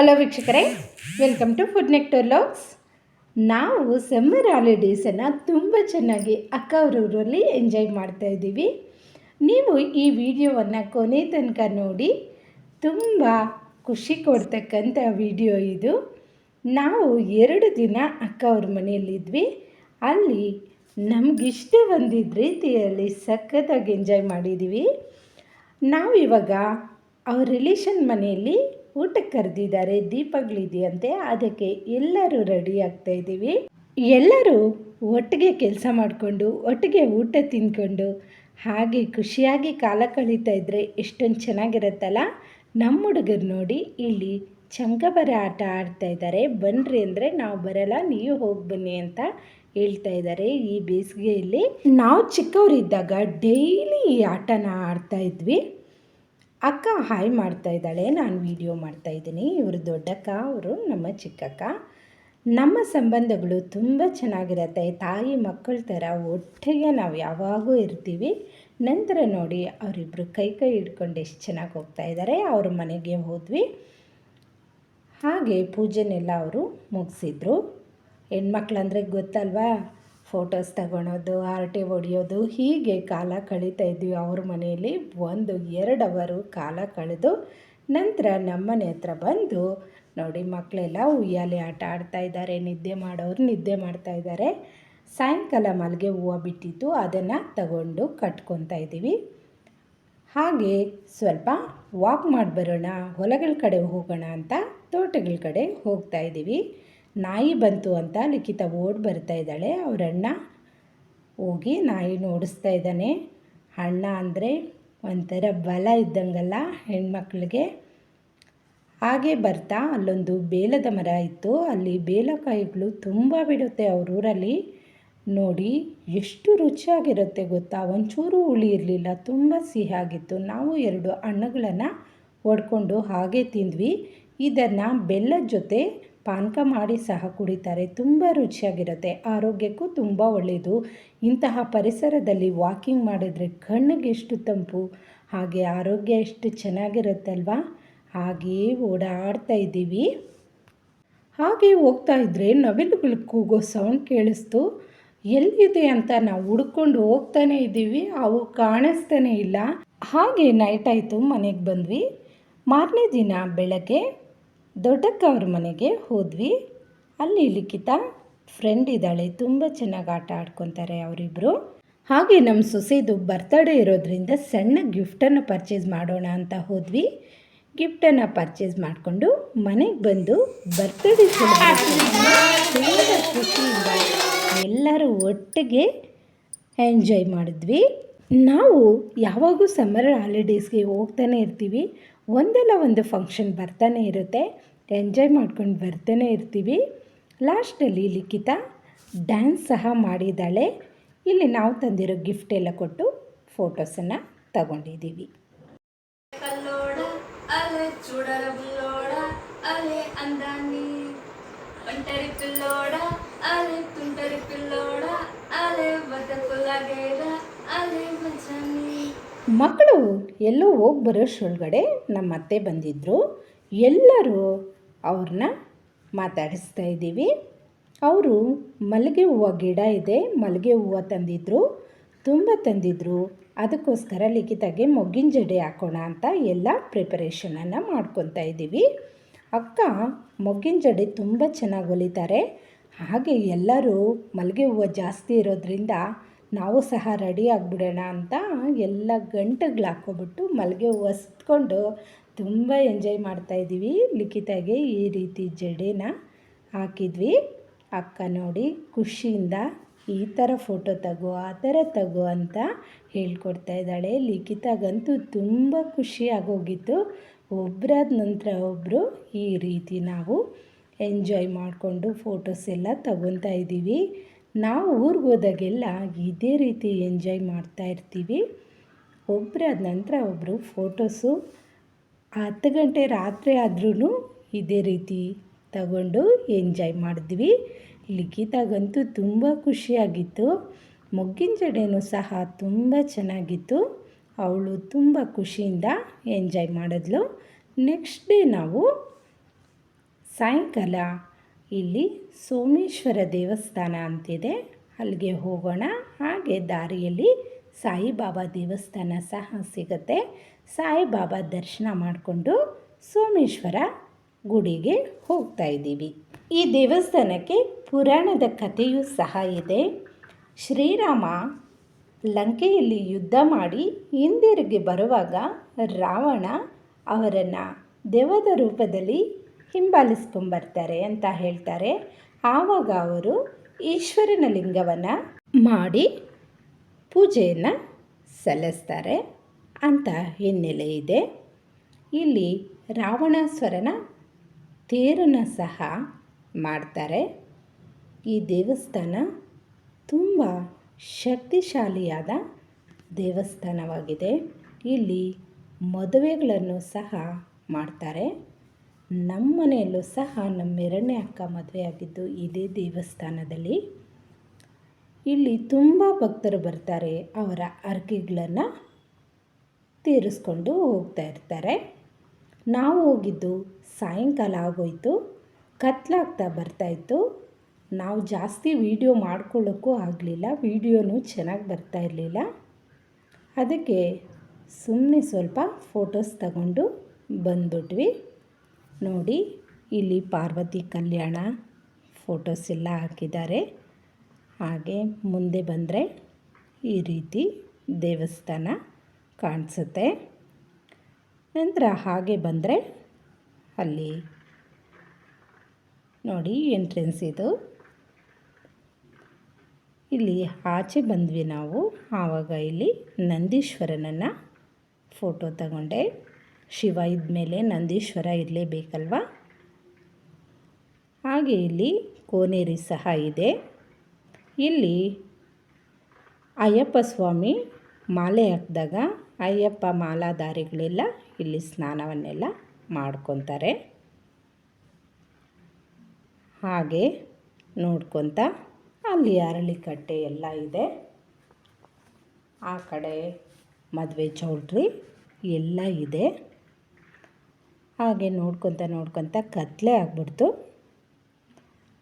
Hello ವೀಕ್ಷಕರೇ welcome to food nectar logs ನಾವು summer ಹಾಲಿಡೇಸನ್ನು ತುಂಬ ಚೆನ್ನಾಗಿ ಅಕ್ಕ ಅವರೂರಲ್ಲಿ ಎಂಜಾಯ್ ಮಾಡ್ತಾ ಇದ್ದೀವಿ. ನೀವು ಈ ವಿಡಿಯೋವನ್ನು ಕೊನೆ ತನಕ ನೋಡಿ ತುಂಬ ಖುಷಿ ಕೊಡ್ತಕ್ಕಂಥ ವಿಡಿಯೋ ಇದು. ನಾವು ಎರಡು ದಿನ ಅಕ್ಕ ಅವ್ರ ಮನೆಯಲ್ಲಿದ್ವಿ ಅಲ್ಲಿ ನಮಗಿಷ್ಟ ಬಂದಿದ್ದ ರೀತಿಯಲ್ಲಿ ಸಖತ್ತಾಗಿ ಎಂಜಾಯ್ ಮಾಡಿದ್ದೀವಿ ನಾವಿವಾಗ ಅವ್ರ ರಿಲೇಷನ್ ಮನೆಯಲ್ಲಿ ಊಟಕ್ಕೆ ಕರೆದಿದ್ದಾರೆ, ದೀಪಗಳಿದೆಯಂತೆ, ಅದಕ್ಕೆ ಎಲ್ಲರೂ ರೆಡಿ ಆಗ್ತಾ ಇದ್ದೀವಿ. ಎಲ್ಲರೂ ಒಟ್ಟಿಗೆ ಕೆಲಸ ಮಾಡಿಕೊಂಡು, ಒಟ್ಟಿಗೆ ಊಟ ತಿಂದ್ಕೊಂಡು, ಹಾಗೆ ಖುಷಿಯಾಗಿ ಕಾಲ ಕಳೀತಾ ಇದ್ದರೆ ಎಷ್ಟೊಂದು ಚೆನ್ನಾಗಿರುತ್ತಲ್ಲ? ನಮ್ಮ ಹುಡುಗರು ನೋಡಿ ಇಲ್ಲಿ ಚಂಗಬರ ಆಟ ಆಡ್ತಾ ಇದ್ದಾರೆ. ಬನ್ನಿರಿ ಅಂದರೆ ನಾವು ಬರಲ್ಲ, ನೀವು ಹೋಗಿ ಬನ್ನಿ ಅಂತ ಹೇಳ್ತಾ ಇದ್ದಾರೆ ಈ ಬೇಸಿಗೆಯಲ್ಲಿ. ನಾವು ಚಿಕ್ಕವರಿದ್ದಾಗ ಡೈಲಿ ಈ ಆಟನ ಆಡ್ತಾ ಇದ್ವಿ. ಅಕ್ಕ ಹಾಯ್ ಮಾಡ್ತಾ ಇದ್ದಾಳೆ. ನಾನು ವಿಡಿಯೋ ಮಾಡ್ತಾ ಇದ್ದೀನಿ. ಇವರು ದೊಡ್ಡಕ್ಕ, ಅವರು ನಮ್ಮ ಚಿಕ್ಕಕ್ಕ. ನಮ್ಮ ಸಂಬಂಧಗಳು ತುಂಬ ಚೆನ್ನಾಗಿರುತ್ತೆ. ತಾಯಿ ಮಕ್ಕಳ ಥರ ಒಟ್ಟಿಗೆ ನಾವು ಯಾವಾಗೂ ಇರ್ತೀವಿ. ನಂತರ ನೋಡಿ ಅವರಿಬ್ಬರು ಕೈ ಕೈ ಹಿಡ್ಕೊಂಡು ಎಷ್ಟು ಚೆನ್ನಾಗಿ ಹೋಗ್ತಾ ಇದ್ದಾರೆ ಅವ್ರ ಮನೆಗೆ ಹೋದ್ವಿ. ಹಾಗೆ ಪೂಜೆನೆಲ್ಲ ಅವರು ಮುಗಿಸಿದ್ರು. ಹೆಣ್ಮಕ್ಳಂದ್ರೆ ಗೊತ್ತಲ್ವಾ? ಫೋಟೋಸ್ ತಗೊಳೋದು ಹರಟೆ ಹೊಡಿಯೋದು, ಹೀಗೆ ಕಾಲ ಕಳೀತಾ ಇದ್ವಿ ಅವ್ರ ಮನೆಯಲ್ಲಿ. ಒಂದು ಎರಡು ಅವರು ಕಾಲ ಕಳೆದು ನಂತರ ನಮ್ಮನೆ ಹತ್ರ ಬಂದು ನೋಡಿ ಮಕ್ಕಳೆಲ್ಲ ಉಯ್ಯಾಲೆ ಆಟ ಆಡ್ತಾ ಇದ್ದಾರೆ, ನಿದ್ದೆ ಮಾಡೋರು ನಿದ್ದೆ ಮಾಡ್ತಾ ಇದ್ದಾರೆ. ಸಾಯಂಕಾಲ ಮಲ್ಲಿಗೆ ಹೂವು ಬಿಟ್ಟಿತ್ತು, ಅದನ್ನು ತಗೊಂಡು ಕಟ್ಕೊತಾ ಇದ್ದೀವಿ. ಹಾಗೆ ಸ್ವಲ್ಪ ವಾಕ್ ಮಾಡಿ ಬರೋಣ ಹೊಲಗಳ ಕಡೆ ಹೋಗೋಣ ಅಂತ ತೋಟಗಳ ಕಡೆ ಹೋಗ್ತಾ ಇದ್ದೀವಿ. ನಾಯಿ ಬಂತು ಅಂತ ಲಿಖಿತ ಓಡ್ ಬರ್ತಾ ಇದ್ದಾಳೆ. ಅವರಣ್ಣ ಹೋಗಿ ನಾಯಿ ಓಡಿಸ್ತಾ ಇದ್ದಾನೆ. ಅಣ್ಣ ಅಂದರೆ ಒಂಥರ ಬಲ ಇದ್ದಂಗಲ್ಲ ಹೆಣ್ಮಕ್ಳಿಗೆ. ಹಾಗೆ ಬರ್ತಾ ಅಲ್ಲೊಂದು ಬೇಲದ ಮರ ಇತ್ತು. ಅಲ್ಲಿ ಬೇಲಕಾಯಿಗಳು ತುಂಬ ಬಿಡುತ್ತೆ ಅವ್ರ ಊರಲ್ಲಿ ನೋಡಿ ಎಷ್ಟು ರುಚಿಯಾಗಿರುತ್ತೆ ಗೊತ್ತಾ? ಒಂಚೂರು ಹುಳಿ ಇರಲಿಲ್ಲ, ತುಂಬ ಸಿಹಿಯಾಗಿತ್ತು. ನಾವು ಎರಡು ಹಣ್ಣುಗಳನ್ನು ಒಡ್ಕೊಂಡು ಹಾಗೆ ತಿಂದ್ವಿ. ಇದನ್ನು ಬೆಲ್ಲದ ಜೊತೆ ಪಾನಕ ಮಾಡಿ ಸಹ ಕುಡಿತಾರೆ. ತುಂಬ ರುಚಿಯಾಗಿರುತ್ತೆ. ಆರೋಗ್ಯಕ್ಕೂ ತುಂಬ ಒಳ್ಳೆಯದು ಇಂತಹ ಪರಿಸರದಲ್ಲಿ ವಾಕಿಂಗ್ ಮಾಡಿದರೆ ಕಣ್ಣಿಗೆ ಎಷ್ಟು ತಂಪು, ಹಾಗೆ ಆರೋಗ್ಯ ಎಷ್ಟು ಚೆನ್ನಾಗಿರುತ್ತಲ್ವಾ? ಹಾಗೆಯೇ ಓಡಾಡ್ತಾ ಇದ್ದೀವಿ. ಹಾಗೆ ಹೋಗ್ತಾ ಇದ್ದರೆ ನವಿಲುಗಳು ಕೂಗೋ ಸೌಂಡ್ ಕೇಳಿಸ್ತು. ಎಲ್ಲಿದೆ ಅಂತ ನಾವು ಹುಡ್ಕೊಂಡು ಹೋಗ್ತಾನೆ ಇದ್ದೀವಿ. ಅವು ಕಾಣಿಸ್ತಾನೆ ಇಲ್ಲ. ಹಾಗೆ ನೈಟ್ ಆಯಿತು, ಮನೆಗೆ ಬಂದ್ವಿ. ಮಾರನೇ ದಿನ ಬೆಳಗ್ಗೆ ದೊಡ್ಡಕ್ಕ ಅವ್ರ ಮನೆಗೆ ಹೋದ್ವಿ. ಅಲ್ಲಿ ಲಿಖಿತ ಫ್ರೆಂಡ್ ಇದ್ದಾಳೆ, ತುಂಬ ಚೆನ್ನಾಗಿ ಆಟ ಆಡ್ಕೊತಾರೆ ಅವರಿಬ್ಬರು ಹಾಗೆ ನಮ್ಮ ಸೊಸೆದು ಬರ್ತಡೇ ಇರೋದ್ರಿಂದ ಸಣ್ಣ ಗಿಫ್ಟನ್ನು ಪರ್ಚೇಸ್ ಮಾಡೋಣ ಅಂತ ಹೋದ್ವಿ. ಗಿಫ್ಟನ್ನು ಪರ್ಚೇಸ್ ಮಾಡಿಕೊಂಡು ಮನೆಗೆ ಬಂದು ಬರ್ತಡೇ ತುಂಬ ಖುಷಿಯಿಂದ ಎಲ್ಲರೂ ಒಟ್ಟಿಗೆ ಎಂಜಾಯ್ ಮಾಡಿದ್ವಿ. ನಾವು ಯಾವಾಗೂ ಸಮ್ಮರ್ ಹಾಲಿಡೇಸ್ಗೆ ಹೋಗ್ತಾನೆ ಇರ್ತೀವಿ. ಒಂದಲ್ಲ ಒಂದು ಫಂಕ್ಷನ್ ಬರ್ತಾನೆ ಇರುತ್ತೆ. ಎಂಜಾಯ್ ಮಾಡ್ಕೊಂಡು ಬರ್ತಾನೆ ಇರ್ತೀವಿ. ಲಾಸ್ಟಲ್ಲಿ ಲಿಖಿತ ಡ್ಯಾನ್ಸ್ ಸಹ ಮಾಡಿದ್ದಾಳೆ. ಇಲ್ಲಿ ನಾವು ತಂದಿರೋ ಗಿಫ್ಟ್ ಎಲ್ಲ ಕೊಟ್ಟು ಫೋಟೋಸನ್ನು ತಗೊಂಡಿದ್ದೀವಿ. ಮಕ್ಕಳು ಎಲ್ಲೋ ಹೋಗಿ ಬರೋಷ್ಟೊಳಗಡೆ ನಮ್ಮ ಅತ್ತೆ ಬಂದಿದ್ದರು ಎಲ್ಲರೂ ಅವ್ರನ್ನ ಮಾತಾಡಿಸ್ತಾ ಇದ್ದೀವಿ. ಅವರು ಮಲ್ಲಿಗೆ ಹೂವು ಗಿಡ ಇದೆ, ಮಲ್ಲಿಗೆ ಹೂವು ತಂದಿದ್ದರು ತುಂಬ ತಂದಿದ್ದರು ಅದಕ್ಕೋಸ್ಕರ ಲಿಖಿತಾಗೆ ಮೊಗ್ಗಿನ ಜಡೆ ಹಾಕೋಣ ಅಂತ ಎಲ್ಲ ಪ್ರಿಪರೇಷನನ್ನು ಮಾಡ್ಕೊತಾ ಇದ್ದೀವಿ. ಅಕ್ಕ ಮೊಗ್ಗಿನ ಜಡೆ ತುಂಬ ಚೆನ್ನಾಗಿ ಹೊಲಿತಾರೆ. ಹಾಗೆ ಎಲ್ಲರೂ ಮಲ್ಲಿಗೆ ಹೂವು ಜಾಸ್ತಿ ಇರೋದ್ರಿಂದ ನಾವು ಸಹ ರೆಡಿ ಆಗಿಬಿಡೋಣ ಅಂತ ಎಲ್ಲ ಗಂಟೆಗಳು ಹಾಕ್ಕೊಬಿಟ್ಟು ಮಲ್ಲಿಗೆ ಹೂವು ಸುತ್ಕೊಂಡು ತುಂಬ ಎಂಜಾಯ್ ಮಾಡ್ತಾ ಇದ್ದೀವಿ. ಲಿಖಿತಾಗೆ ಈ ರೀತಿ ಜಡೆನ ಹಾಕಿದ್ವಿ. ಅಕ್ಕ ನೋಡಿ ಖುಷಿಯಿಂದ ಈ ಥರ ಫೋಟೋ ತಗೋ, ಆ ಥರ ತಗೋ ಅಂತ ಹೇಳ್ಕೊಡ್ತಾ ಇದ್ದಾಳೆ. ಲಿಖಿತಾಗಂತೂ ತುಂಬ ಖುಷಿ ಆಗೋಗಿತ್ತು. ಒಬ್ಬರಾದ ನಂತರ ಒಬ್ಬರು ಈ ರೀತಿ ನಾವು ಎಂಜಾಯ್ ಮಾಡಿಕೊಂಡು ಫೋಟೋಸ್ ಎಲ್ಲ ತಗೊತಾ ಇದ್ದೀವಿ. ನಾವು ಊರಿಗೆ ಹೋದಾಗೆಲ್ಲ ಇದೇ ರೀತಿ ಎಂಜಾಯ್ ಮಾಡ್ತಾ ಇರ್ತೀವಿ. ಒಬ್ಬರಾದ ನಂತರ ಒಬ್ಬರು ಫೋಟೋಸು ಹತ್ತು ಗಂಟೆ ರಾತ್ರಿ ಆದ್ರೂ ಇದೇ ರೀತಿ ತಗೊಂಡು ಎಂಜಾಯ್ ಮಾಡಿದ್ವಿ. ಲಿಖಿತಾಗಂತೂ ತುಂಬ ಖುಷಿಯಾಗಿತ್ತು. ಮೊಗ್ಗಿನ ಜಡೆಯೂ ಸಹ ತುಂಬ ಚೆನ್ನಾಗಿತ್ತು. ಅವಳು ತುಂಬ ಖುಷಿಯಿಂದ ಎಂಜಾಯ್ ಮಾಡಿದ್ಲು. ನೆಕ್ಸ್ಟ್ ಡೇ ನಾವು ಸಾಯಂಕಾಲ ಇಲ್ಲಿ ಸೋಮೇಶ್ವರ ದೇವಸ್ಥಾನ ಅಂತಿದೆ. ಅಲ್ಲಿಗೆ ಹೋಗೋಣ. ಹಾಗೆ ದಾರಿಯಲ್ಲಿ ಸಾಯಿಬಾಬಾ ದೇವಸ್ಥಾನ ಸಹ ಸಿಗುತ್ತೆ. ಸಾಯಿಬಾಬಾ ದರ್ಶನ ಮಾಡಿಕೊಂಡು ಸೋಮೇಶ್ವರ ಗುಡಿಗೆ ಹೋಗ್ತಾ ಇದ್ದೀವಿ. ಈ ದೇವಸ್ಥಾನಕ್ಕೆ ಪುರಾಣದ ಕಥೆಯೂ ಸಹ ಇದೆ. ಶ್ರೀರಾಮ ಲಂಕೆಯಲ್ಲಿ ಯುದ್ಧ ಮಾಡಿ ಹಿಂದಿರುಗಿ ಬರುವಾಗ ರಾವಣ ಅವರನ್ನು ದೇವದ ರೂಪದಲ್ಲಿ ಹಿಂಬಾಲಿಸ್ಕೊಂಬರ್ತಾರೆ ಅಂತ ಹೇಳ್ತಾರೆ. ಆವಾಗ ಅವರು ಈಶ್ವರನ ಲಿಂಗವನ್ನು ಮಾಡಿ ಪೂಜೆಯನ್ನು ಸಲ್ಲಿಸ್ತಾರೆ ಅಂತ ಹಿನ್ನೆಲೆ ಇದೆ. ಇಲ್ಲಿ ರಾವಣಾಸುರನ ತೇರನ್ನು ಸಹ ಮಾಡ್ತಾರೆ. ಈ ದೇವಸ್ಥಾನ ತುಂಬ ಶಕ್ತಿಶಾಲಿಯಾದ ದೇವಸ್ಥಾನವಾಗಿದೆ. ಇಲ್ಲಿ ಮದುವೆಗಳನ್ನು ಸಹ ಮಾಡ್ತಾರೆ. ನಮ್ಮ ಮನೆಯಲ್ಲೂ ಸಹ ನಮ್ಮ ಎರಡನೇ ಅಕ್ಕ ಮದುವೆ ಆಗಿದ್ದು ಇದೇ ದೇವಸ್ಥಾನದಲ್ಲಿ. ಇಲ್ಲಿ ತುಂಬ ಭಕ್ತರು ಬರ್ತಾರೆ. ಅವರ ಹರಕೆಗಳನ್ನು ತೀರಿಸ್ಕೊಂಡು ಹೋಗ್ತಾ ಇರ್ತಾರೆ. ನಾವು ಹೋಗಿದ್ದು ಸಾಯಂಕಾಲ ಆಗೋಯ್ತು. ಕತ್ಲಾಗ್ತಾ ಬರ್ತಾಯಿತ್ತು ನಾವು ಜಾಸ್ತಿ ವೀಡಿಯೋ ಮಾಡ್ಕೊಳ್ಳೋಕ್ಕೂ ಆಗಲಿಲ್ಲ. ವೀಡಿಯೋನೂ ಚೆನ್ನಾಗಿ ಬರ್ತಾ ಇರಲಿಲ್ಲ. ಅದಕ್ಕೆ ಸುಮ್ಮನೆ ಸ್ವಲ್ಪ ಫೋಟೋಸ್ ತಗೊಂಡು ಬಂದ್ಬಿಟ್ವಿ. ನೋಡಿ, ಇಲ್ಲಿ ಪಾರ್ವತಿ ಕಲ್ಯಾಣ ಫೋಟೋಸ್ ಎಲ್ಲ ಹಾಕಿದ್ದಾರೆ. ಹಾಗೆ ಮುಂದೆ ಬಂದರೆ ಈ ರೀತಿ ದೇವಸ್ಥಾನ ಕಾಣಿಸುತ್ತೆ. ನಂತರ ಹಾಗೆ ಬಂದರೆ ಅಲ್ಲಿ ನೋಡಿ ಎಂಟ್ರೆನ್ಸ್ ಇದು. ಇಲ್ಲಿ ಆಚೆ ಬಂದ್ವಿ ನಾವು, ಆವಾಗ ಇಲ್ಲಿ ನಂದೀಶ್ವರನನ್ನು ಫೋಟೋ ತಗೊಂಡೆ. ಶಿವ ಇದ್ಮೇಲೆ ನಂದೀಶ್ವರ ಇರಲೇಬೇಕಲ್ವ? ಹಾಗೆ ಇಲ್ಲಿ ಕೋನೇರಿ ಸಹ ಇದೆ. ಇಲ್ಲಿ ಅಯ್ಯಪ್ಪ ಸ್ವಾಮಿ ಮಾಲೆ ಹಾಕಿದಾಗ ಅಯ್ಯಪ್ಪ ಮಾಲಾಧಾರಿಗಳೆಲ್ಲ ಇಲ್ಲಿ ಸ್ನಾನವನ್ನೆಲ್ಲ ಮಾಡ್ಕೊತಾರೆ. ಹಾಗೆ ನೋಡ್ಕೊತ ಅಲ್ಲಿ ಅರಳಿಕಟ್ಟೆ ಎಲ್ಲ ಇದೆ. ಆ ಕಡೆ ಮದುವೆ ಚೌಲ್ಟ್ರಿ ಎಲ್ಲ ಇದೆ. ಹಾಗೆ ನೋಡ್ಕೊತ ನೋಡ್ಕೊತ ಕತ್ತಲೆ ಆಗ್ಬಿಡ್ತು.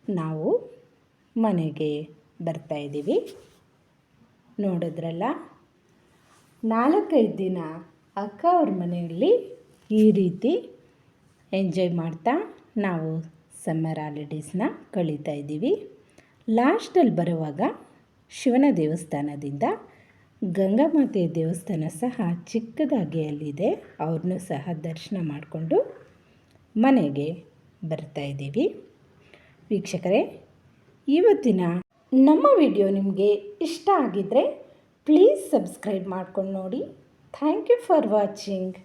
ನಾವು ಮನೆಗೆ ಬರ್ತಾಯಿದ್ದೀವಿ ನೋಡಿದ್ರಲ್ಲ? ನಾಲ್ಕೈದು ದಿನ ಅಕ್ಕ ಅವ್ರ ಮನೆಯಲ್ಲಿ ಈ ರೀತಿ ಎಂಜಾಯ್ ಮಾಡ್ತಾ ನಾವು ಸಮ್ಮರ್ ಹಾಲಿಡೇಸ್ನ ಕಳೀತಾ ಇದ್ದೀವಿ. ಲಾಸ್ಟಲ್ಲಿ ಬರುವಾಗ ಶಿವನ ದೇವಸ್ಥಾನದಿಂದ ಗಂಗಾಮಾತೆ ದೇವಸ್ಥಾನ ಸಹ ಚಿಕ್ಕದಾಗಿ ಅಲ್ಲಿದೆ. ಅವ್ರನ್ನೂ ಸಹ ದರ್ಶನ ಮಾಡಿಕೊಂಡು ಮನೆಗೆ ಬರ್ತಾಯಿದ್ದೀವಿ ವೀಕ್ಷಕರೇ, ಇವತ್ತಿನ ನಮ್ಮ ವಿಡಿಯೋ ನಿಮಗೆ ಇಷ್ಟ ಆಗಿದ್ದರೆ ಪ್ಲೀಸ್ ಸಬ್ಸ್ಕ್ರೈಬ್ ಮಾಡ್ಕೊಂಡು ನೋಡಿ. Thank you for watching